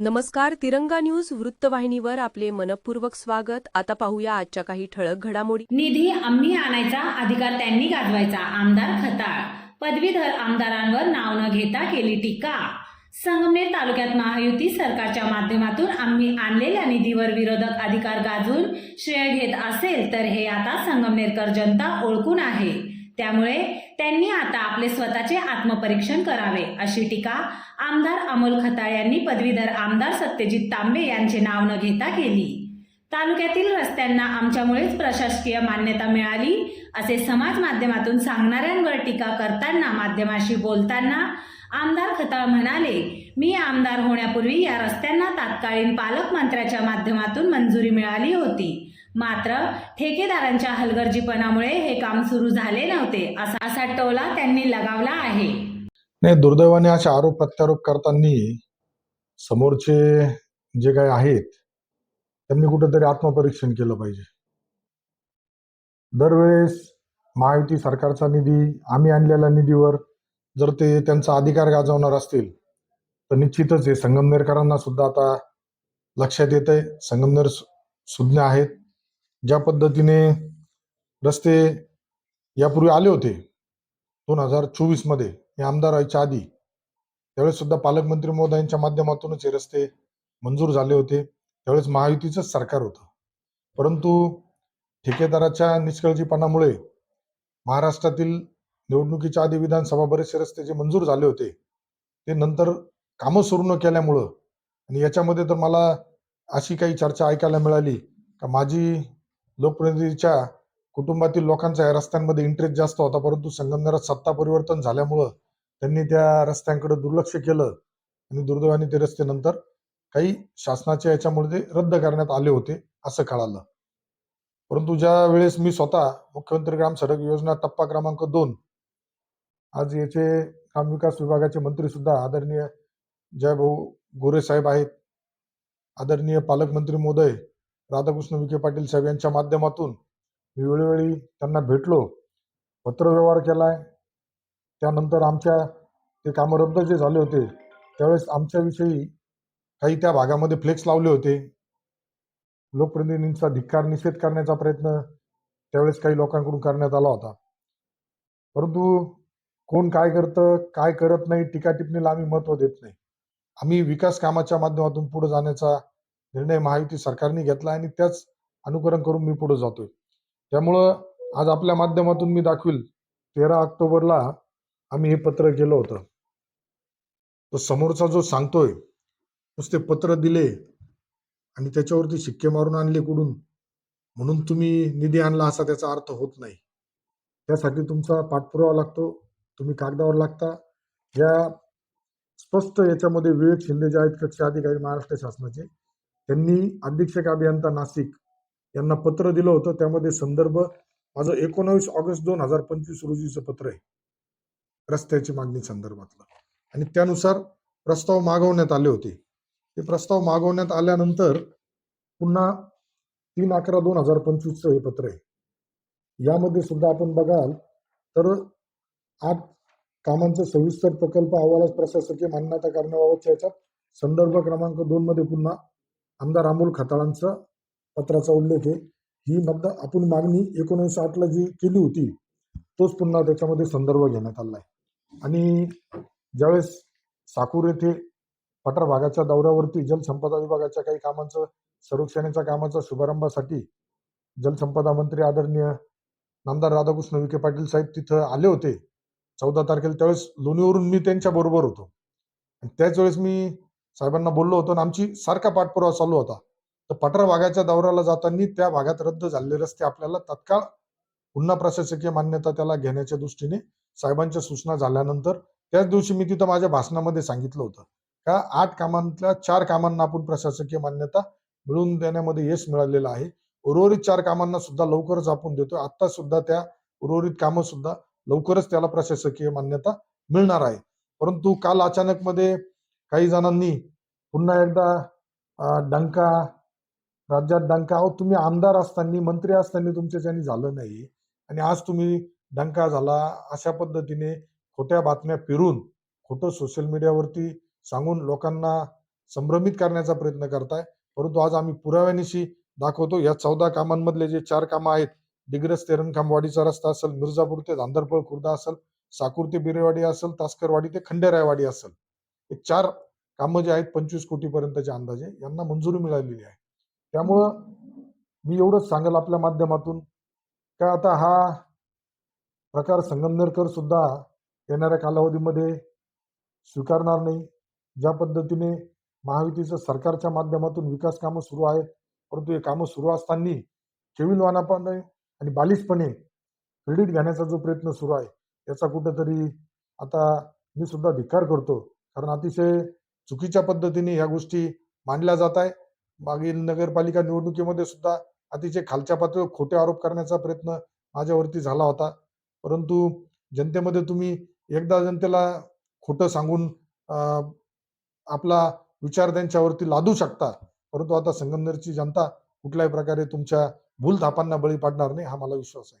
नमस्कार तिरंगा न्यूज वृत्तवाहिनीवर आपले मनपूर्वक स्वागत. आता पाहूया आजच्या काही ठळक घडामोडी. निधी आम्ही आणायचा अधिकार त्यांनी गाजवायचा आमदार खताळ. पदवीधर आमदारांवर नाव न घेता केली टीका. संगमनेर तालुक्यात महायुती सरकारच्या माध्यमातून आम्ही आणलेल्या निधीवर विरोधक अधिकार गाजवून श्रेय घेत असेल तर हे आता संगमनेरकर जनता ओळखून आहे. त्यामुळे त्यांनी आता आपले स्वतःचे आत्मपरीक्षण करावे अशी टीका आमदार अमोल खताळ यांनी पदवीधर आमदार सत्यजित तांबे यांचे नाव न घेता केली. तालुक्यातील रस्त्यांना आमच्यामुळेच प्रशासकीय मान्यता मिळाली असे समाज माध्यमातून सांगणाऱ्यांवर टीका करताना माध्यमाशी बोलताना आमदार खताळ म्हणाले मी आमदार होण्यापूर्वी या रस्त्यांना तात्कालीन पालकमंत्र्याच्या माध्यमातून मंजुरी मिळाली होती. मात्र ठेकेदारांच्या हलगर्जीपणामुळे हे काम सुरू झाले नव्हते असा असा टोला त्यांनी लगावला आहे. नाही दुर्दैवाने असे आरोप प्रत्यारोप करताना समोरचे जे काही आहेत त्यांनी कुठेतरी आत्मपरीक्षण केलं पाहिजे. दरवेळेस महायुती सरकारचा निधी आम्ही आणलेल्या निधीवर जर ते त्यांचा अधिकार गाजवणार असतील तर निश्चितच हे संगमनेरकरांना सुद्धा आता लक्षात येत आहे संगमनेर सुज्ञ आहेत. ज्या पद्धतीने रस्ते यापूर्वी आले होते दोन हजार चोवीसमध्ये हे आमदार व्हायच्या आधी त्यावेळेस सुद्धा पालकमंत्री महोदयांच्या माध्यमातूनच हे रस्ते मंजूर झाले होते. त्यावेळेस महायुतीचंच सरकार होतं. परंतु ठेकेदाराच्या निष्काळजीपणामुळे महाराष्ट्रातील निवडणुकीच्या आधी विधानसभा बरेचसे रस्ते जे मंजूर झाले होते ते नंतर कामं सुरू न केल्यामुळं आणि याच्यामध्ये तर मला अशी काही चर्चा ऐकायला मिळाली का माझी लोकप्रतिनिधीच्या कुटुंबातील लोकांचा या रस्त्यांमध्ये इंटरेस्ट जास्त होता परंतु संगमनेरात सत्ता परिवर्तन झाल्यामुळं त्यांनी त्या रस्त्यांकडे दुर्लक्ष केलं आणि दुर्दैवाने ते रस्ते नंतर काही शासनाच्या याच्यामुळे ते रद्द करण्यात आले होते असं कळालं. परंतु ज्या वेळेस मी स्वतः मुख्यमंत्री ग्राम सडक योजना टप्पा क्रमांक दोन आज याचे ग्रामविकास विभागाचे मंत्री सुद्धा आदरणीय जयभाऊ गोरे साहेब आहेत आदरणीय पालकमंत्री महोदय राधाकृष्ण विखे पाटील साहेब यांच्या माध्यमातून मी वेळोवेळी त्यांना भेटलो पत्रव्यवहार केलाय. त्यानंतर आमच्या ते कामं रद्द जे झाले होते त्यावेळेस आमच्याविषयी काही त्या भागामध्ये फ्लेक्स लावले होते. लोकप्रतिनिधींचा धिक्कार निषेध करण्याचा प्रयत्न त्यावेळेस काही लोकांकडून करण्यात आला होता. परंतु कोण काय करतं काय करत नाही टीका टिप्पणीला आम्ही महत्त्व देत नाही. आम्ही विकास कामाच्या माध्यमातून पुढे जाण्याचा निर्णय महायुती सरकारने घेतला आणि त्याच अनुकरण करून मी पुढे जातोय. त्यामुळं आज आपल्या माध्यमातून मी दाखवील तेरा ऑक्टोबरला आम्ही हे पत्र केलं होतं. तो समोरचा जो सांगतोय नुसते पत्र दिले आणि त्याच्यावरती शिक्के मारून आणले कुठून? म्हणून तुम्ही निधी आणला असा त्याचा अर्थ होत नाही. त्यासाठी तुमचा पाठपुरावा लागतो तुम्ही कागदावर लागता. या स्पष्ट याच्यामध्ये विवेक शिंदे जे आहेत कक्ष अधिकारी महाराष्ट्र शासनाचे त्यांनी अधीक्षक अभियंता नाशिक यांना पत्र दिलं होतं. त्यामध्ये संदर्भ माझं एकोणावीस ऑगस्ट दोन हजार पंचवीस रोजीचं पत्र आहे. रस्त्याची मागणी संदर्भातलं. आणि त्यानुसार प्रस्ताव मागवण्यात आले होते. ते प्रस्ताव मागवण्यात आल्यानंतर पुन्हा तीन अकरा दोन हजार पंचवीसचं हे पत्र आहे. यामध्ये सुद्धा आपण बघाल तर आठ कामांचं सविस्तर प्रकल्प अहवालास प्रशासकीय मान्यता करण्याबाबतच्या याच्यात संदर्भ क्रमांक दोन मध्ये पुन्हा आमदार अमोल खताळांचा पत्राचा उल्लेख आहे. ही मध्य आपण मागणी एकोणीसशे आठला जी केली होती तोच पुन्हा त्याच्यामध्ये संदर्भ घेण्यात आला आहे आणि ज्यावेळेस साकूर येथे पठार भागाच्या दौऱ्यावरती जलसंपदा विभागाच्या काही कामांचं सर्वेक्षणाच्या कामाचा शुभारंभासाठी जलसंपदा मंत्री आदरणीय नामदार राधाकृष्ण विखे पाटील साहेब तिथं आले होते. चौदा तारखेला त्यावेळेस लोणीवरून मी त्यांच्या बरोबर होतो. त्याच वेळेस मी साहेबांना बोललो होतो आणि आमची सारखा पाठपुरावा चालू होता. तर पठार भागाच्या दौऱ्याला जाताना त्या भागात रद्द झालेले रस्ते आपल्याला तत्काळ पुन्हा प्रशासकीय मान्यता त्याला घेण्याच्या दृष्टीने साहेबांच्या सूचना झाल्यानंतर त्याच दिवशी मी तिथं माझ्या भाषणामध्ये सांगितलं होतं. का आठ कामांतल्या चार कामांना आपण प्रशासकीय मान्यता मिळवून देण्यामध्ये यश मिळालेलं आहे. उर्वरित चार कामांना सुद्धा लवकरच आपण देतो आता सुद्धा त्या उर्वरित कामं सुद्धा लवकरच त्याला प्रशासकीय मान्यता मिळणार आहे. परंतु काल अचानक मध्ये काही जणांनी पुन्हा एकदा डंका राज्यात डंका अहो तुम्ही आमदार असताना मंत्री असताना तुमच्याच्यानी झालं नाही. आणि आज तुम्ही डंका झाला अशा पद्धतीने खोट्या बातम्या फिरून खोटं सोशल मीडियावरती सांगून लोकांना संभ्रमित करण्याचा प्रयत्न करताय. परंतु आज आम्ही पुराव्यानिशी दाखवतो. या चौदा कामांमधले जे चार कामं आहेत डिग्रस तेरणखांबवाडीचा रस्ता असेल मिर्जापूर ते धांदरपळ खुर्दा असेल साकूर ते बिरेवाडी असेल तास्करवाडी ते खंडेरायवाडी असेल. हे चार कामं जे आहेत पंचवीस कोटीपर्यंतच्या अंदाजे यांना मंजुरी मिळालेली आहे. त्यामुळं मी एवढंच सांगेल आपल्या माध्यमातून. का आता हा प्रकार संगमनेरकर सुद्धा येणाऱ्या कालावधीमध्ये स्वीकारणार नाही. ज्या पद्धतीने महायुतीचं सरकारच्या माध्यमातून विकास कामं सुरू आहेत परंतु हे कामं सुरू असताना केविलवानापणे आणि बालिशपणे क्रेडिट घेण्याचा जो प्रयत्न सुरू आहे याचा कुठेतरी आता मी सुद्धा धिक्कार करतो. कारण अतिशय चुकीच्या पद्धतीने ह्या गोष्टी मांडल्या जात आहे. मागील नगरपालिका निवडणुकीमध्ये सुद्धा अतिशय खालच्या पातळीवर खोटे आरोप करण्याचा प्रयत्न माझ्यावरती झाला होता. परंतु जनतेमध्ये तुम्ही एकदा जनतेला खोटं सांगून आपला विचार त्यांच्यावरती लादू शकता. परंतु आता संगमनेरची जनता कुठल्याही प्रकारे तुमच्या भूलथापांना बळी पाडणार नाही हा मला विश्वास आहे.